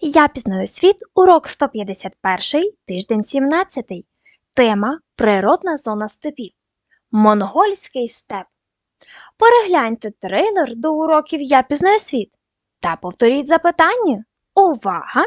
Я пізнаю світ, урок 151, тиждень 17. Тема Природна зона степів. Монгольський степ. Перегляньте трейлер до уроків Я пізнаю світ та повторіть запитання. Увага!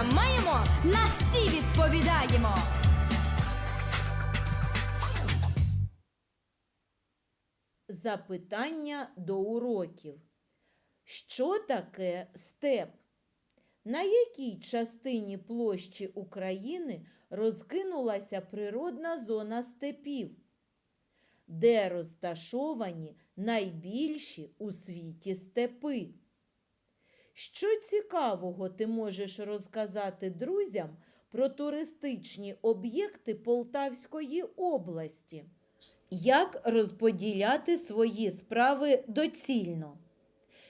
Запитання маємо, на всі відповідаємо. Запитання до уроків. Що таке степ? На якій частині площі України розкинулася природна зона степів? Де розташовані найбільші у світі степи? Що цікавого ти можеш розказати друзям про туристичні об'єкти Полтавської області? Як розподіляти свої справи доцільно?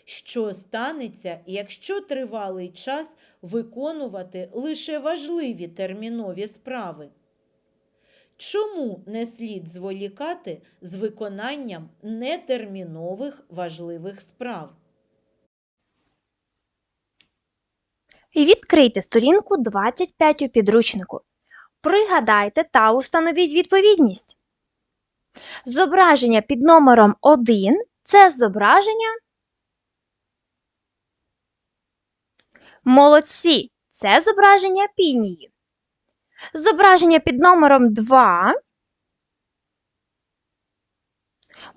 Що станеться, якщо тривалий час виконувати лише важливі термінові справи? Чому не слід зволікати з виконанням нетермінових важливих справ? Відкрийте сторінку 25 у підручнику. Пригадайте та установіть відповідність. Зображення під номером 1 це зображення. Молодці. Це зображення пінії. Зображення під номером 2.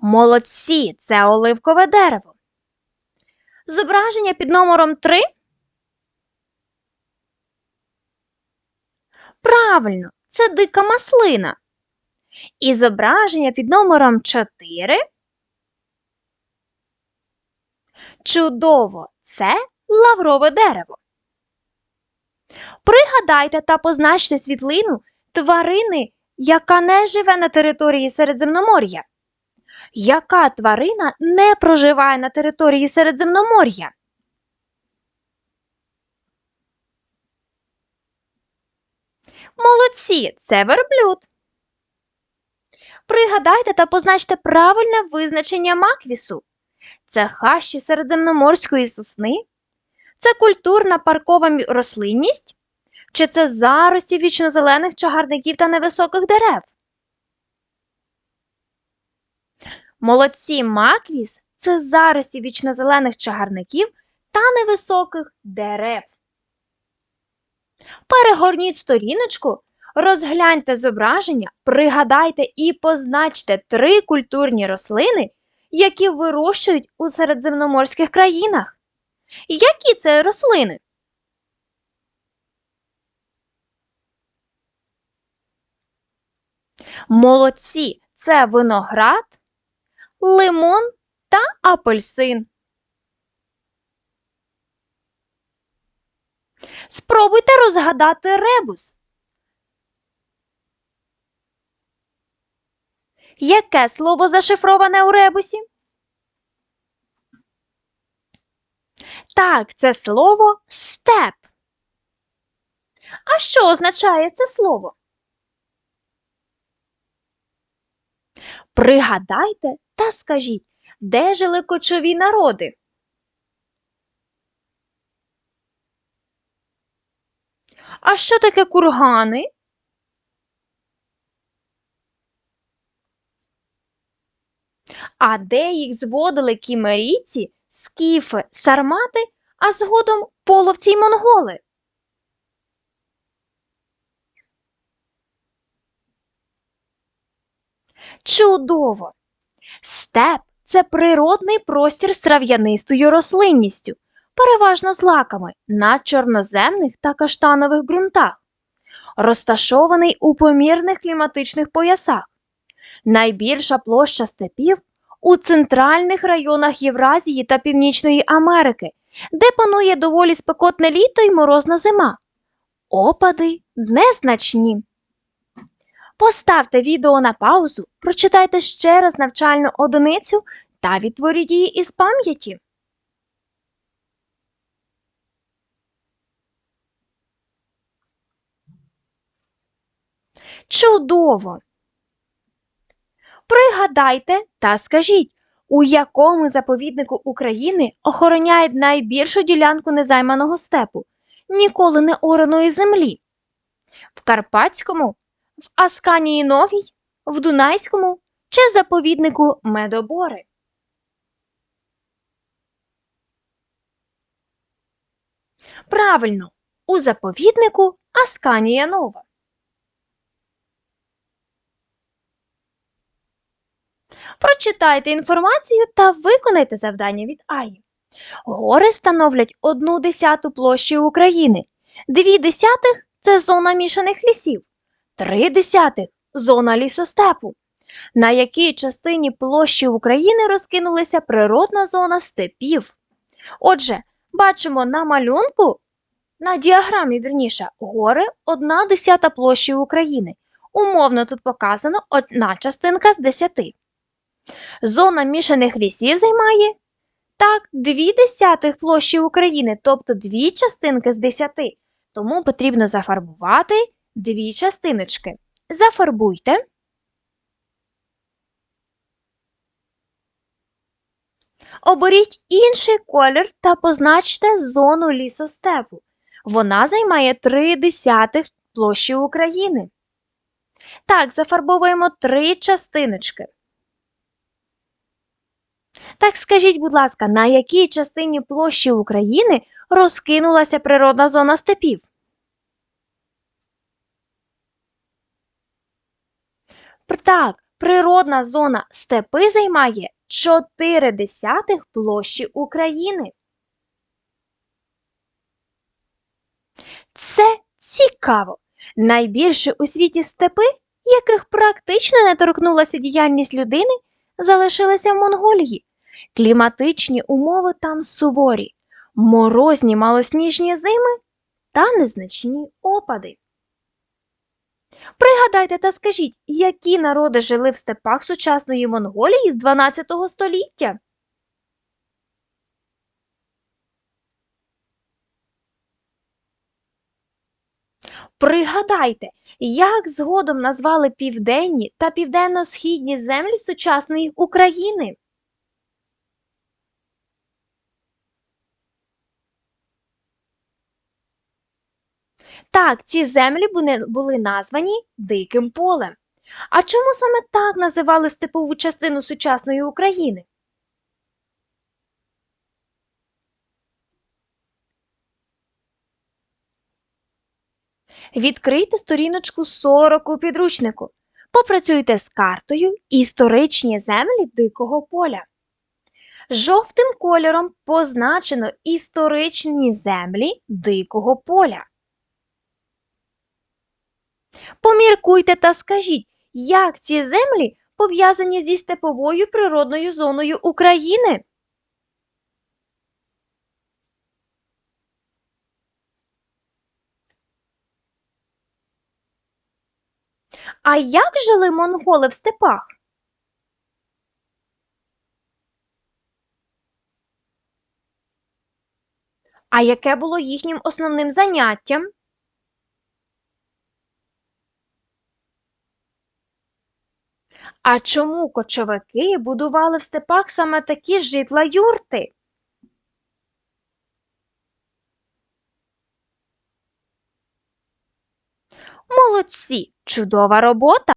Молодці. Це оливкове дерево. Зображення під номером 3. Правильно, це дика маслина. І зображення під номером 4. Чудово! Це лаврове дерево. Пригадайте та позначте світлину тварини, яка не живе на території Середземномор'я. Яка тварина не проживає на території Середземномор'я? Молодці, це верблюд. Пригадайте та позначте правильне визначення маквісу. Це хащі середземноморської сосни? Це культурна паркова рослинність? Чи це зарості вічнозелених чагарників та невисоких дерев? Молодці маквіс це зарості вічнозелених чагарників та невисоких дерев. Перегорніть сторіночку, розгляньте зображення, пригадайте і позначте три культурні рослини, які вирощують у середземноморських країнах. Які це рослини? Молодці це виноград, лимон та апельсин. Спробуйте розгадати ребус. Яке слово зашифроване у ребусі? Так, це слово степ. А що означає це слово? Пригадайте та скажіть, де жили кочові народи? А що таке кургани? А де їх зводили кімерійці, скіфи, сармати, а згодом половці й монголи? Чудово! Степ це природний простір з трав'янистою рослинністю, переважно злаками на чорноземних та каштанових ґрунтах, розташований у помірних кліматичних поясах. Найбільша площа степів у центральних районах Євразії та Північної Америки, де панує доволі спекотне літо й морозна зима. Опади незначні. Поставте відео на паузу, прочитайте ще раз навчальну одиницю та відтворіть її із пам'яті. Чудово! Пригадайте та скажіть, у якому заповіднику України охороняють найбільшу ділянку незайманого степу, ніколи не ораної землі? В Карпатському, в Асканії Новій, в Дунайському чи заповіднику Медобори? Правильно, у заповіднику Асканія Нова. Прочитайте інформацію та виконайте завдання від АІ. Гори становлять одну десяту площі України, дві десятих це зона мішаних лісів, три десятих зона лісостепу. На якій частині площі України розкинулася природна зона степів? Отже, бачимо на малюнку, на діаграмі, вірніше, гори одна десята площі України. Умовно тут показано одна частинка з десяти. Зона мішаних лісів займає так, дві десятих площі України, тобто дві частинки з десяти. Тому потрібно зафарбувати дві частиночки. Зафарбуйте. Оберіть інший колір та позначте зону лісостепу. Вона займає три десятих площі України. Так, зафарбовуємо три частиночки. Так скажіть, будь ласка, на якій частині площі України розкинулася природна зона степів? Так, природна зона степи займає 4 десятих площі України. Це цікаво. Найбільше у світі степи, яких практично не торкнулася діяльність людини, залишилися в Монголії. Кліматичні умови там суворі, морозні малосніжні зими та незначні опади. Пригадайте та скажіть, які народи жили в степах сучасної Монголії з 12 століття? Пригадайте, як згодом назвали південні та південно-східні землі сучасної України? Так, ці землі були, названі Диким полем. А чому саме так називали степову частину сучасної України? Відкрийте сторіночку 40 у підручнику. Попрацюйте з картою Історичні землі Дикого поля. Жовтим кольором позначено історичні землі Дикого поля. Поміркуйте та скажіть, як ці землі пов'язані зі степовою природною зоною України? А як жили монголи в степах? А яке було їхнім основним заняттям? А чому кочовики будували в степах саме такі житла юрти? Молодці! Чудова робота!